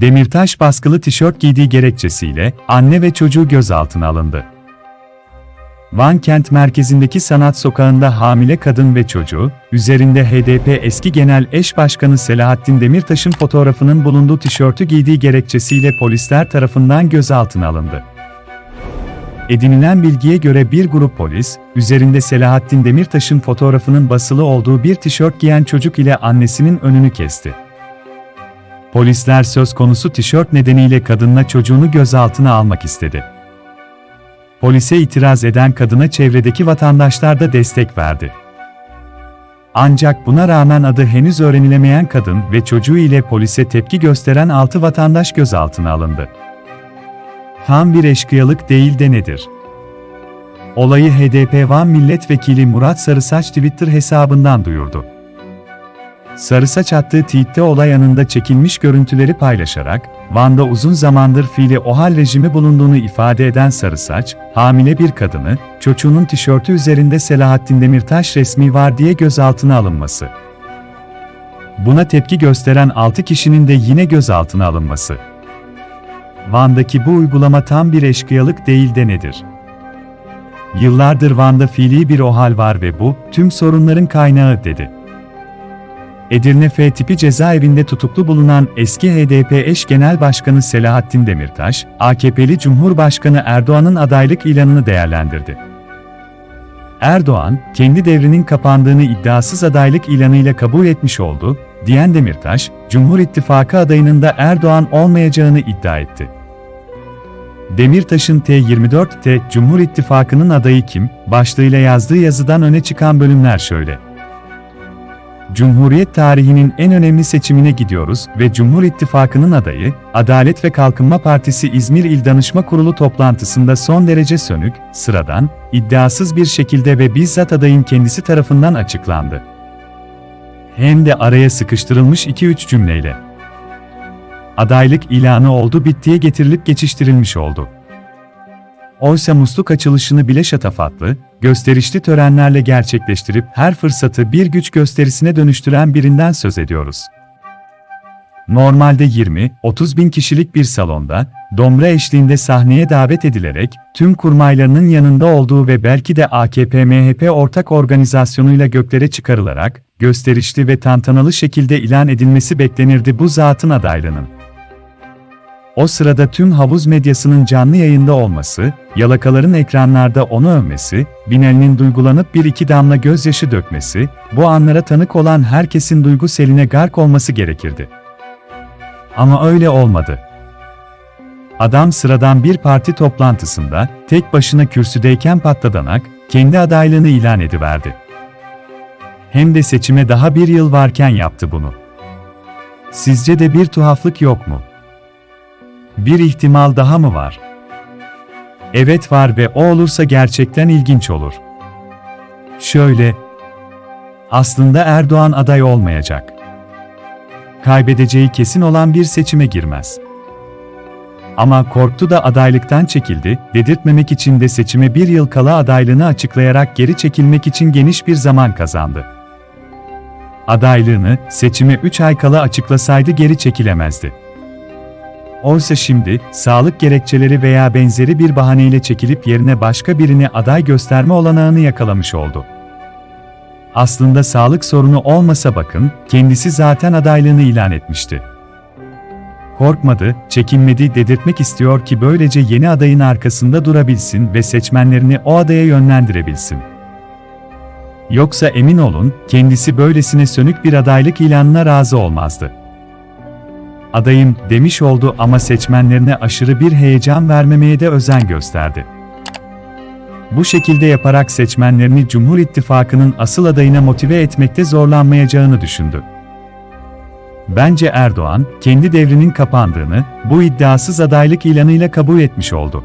Demirtaş baskılı tişört giydiği gerekçesiyle anne ve çocuğu gözaltına alındı. Van kent merkezindeki sanat sokağında hamile kadın ve çocuğu, üzerinde HDP eski genel eş başkanı Selahattin Demirtaş'ın fotoğrafının bulunduğu tişörtü giydiği gerekçesiyle polisler tarafından gözaltına alındı. Edinilen bilgiye göre bir grup polis, üzerinde Selahattin Demirtaş'ın fotoğrafının basılı olduğu bir tişört giyen çocuk ile annesinin önünü kesti. Polisler söz konusu tişört nedeniyle kadınla çocuğunu gözaltına almak istedi. Polise itiraz eden kadına çevredeki vatandaşlar da destek verdi. Ancak buna rağmen adı henüz öğrenilemeyen kadın ve çocuğu ile polise tepki gösteren 6 vatandaş gözaltına alındı. Tam bir eşkıyalık değil de nedir? Olayı HDP Van Milletvekili Murat Sarısaç Twitter hesabından duyurdu. Sarısaç attığı tweette olay anında çekilmiş görüntüleri paylaşarak, Van'da uzun zamandır fiili OHAL rejimi bulunduğunu ifade eden Sarısaç, hamile bir kadını, çocuğunun tişörtü üzerinde Selahattin Demirtaş resmi var diye gözaltına alınması. Buna tepki gösteren 6 kişinin de yine gözaltına alınması. Van'daki bu uygulama tam bir eşkıyalık değil de nedir? Yıllardır Van'da fiili bir OHAL var ve bu, tüm sorunların kaynağı, dedi. Edirne F tipi cezaevinde tutuklu bulunan eski HDP eş genel başkanı Selahattin Demirtaş, AKP'li Cumhurbaşkanı Erdoğan'ın adaylık ilanını değerlendirdi. Erdoğan, kendi devrinin kapandığını iddiasız adaylık ilanıyla kabul etmiş oldu, diyen Demirtaş, Cumhur İttifakı adayının da Erdoğan olmayacağını iddia etti. Demirtaş'ın T24'te Cumhur İttifakı'nın adayı kim, başlığıyla yazdığı yazıdan öne çıkan bölümler şöyle. Cumhuriyet tarihinin en önemli seçimine gidiyoruz ve Cumhur İttifakı'nın adayı, Adalet ve Kalkınma Partisi İzmir İl Danışma Kurulu toplantısında son derece sönük, sıradan, iddiasız bir şekilde ve bizzat adayın kendisi tarafından açıklandı. Hem de araya sıkıştırılmış 2-3 cümleyle. Adaylık ilanı oldu bittiye getirilip geçiştirilmiş oldu. Oysa musluk açılışını bile şatafatlı, gösterişli törenlerle gerçekleştirip her fırsatı bir güç gösterisine dönüştüren birinden söz ediyoruz. Normalde 20-30 bin kişilik bir salonda, domra eşliğinde sahneye davet edilerek, tüm kurmaylarının yanında olduğu ve belki de AKP-MHP ortak organizasyonuyla göklere çıkarılarak, gösterişli ve tantanalı şekilde ilan edilmesi beklenirdi bu zatın adaylığının. O sırada tüm havuz medyasının canlı yayında olması, yalakaların ekranlarda onu övmesi, Binali'nin duygulanıp bir iki damla gözyaşı dökmesi, bu anlara tanık olan herkesin duygu seline gark olması gerekirdi. Ama öyle olmadı. Adam sıradan bir parti toplantısında, tek başına kürsüdeyken patladanak, kendi adaylığını ilan ediverdi. Hem de seçime daha bir yıl varken yaptı bunu. Sizce de bir tuhaflık yok mu? Bir ihtimal daha mı var? Evet var ve o olursa gerçekten ilginç olur. Şöyle, aslında Erdoğan aday olmayacak. Kaybedeceği kesin olan bir seçime girmez. Ama korktu da adaylıktan çekildi, dedirtmemek için de seçime bir yıl kala adaylığını açıklayarak geri çekilmek için geniş bir zaman kazandı. Adaylığını, seçime 3 ay kala açıklasaydı geri çekilemezdi. Oysa şimdi, sağlık gerekçeleri veya benzeri bir bahaneyle çekilip yerine başka birini aday gösterme olanağını yakalamış oldu. Aslında sağlık sorunu olmasa bakın, kendisi zaten adaylığını ilan etmişti. Korkmadı, çekinmedi dedirtmek istiyor ki böylece yeni adayın arkasında durabilsin ve seçmenlerini o adaya yönlendirebilsin. Yoksa emin olun, kendisi böylesine sönük bir adaylık ilanına razı olmazdı adayım demiş oldu ama seçmenlerine aşırı bir heyecan vermemeye de özen gösterdi. Bu şekilde yaparak seçmenlerini Cumhur İttifakı'nın asıl adayına motive etmekte zorlanmayacağını düşündü. Bence Erdoğan, kendi devrinin kapandığını, bu iddiasız adaylık ilanıyla kabul etmiş oldu.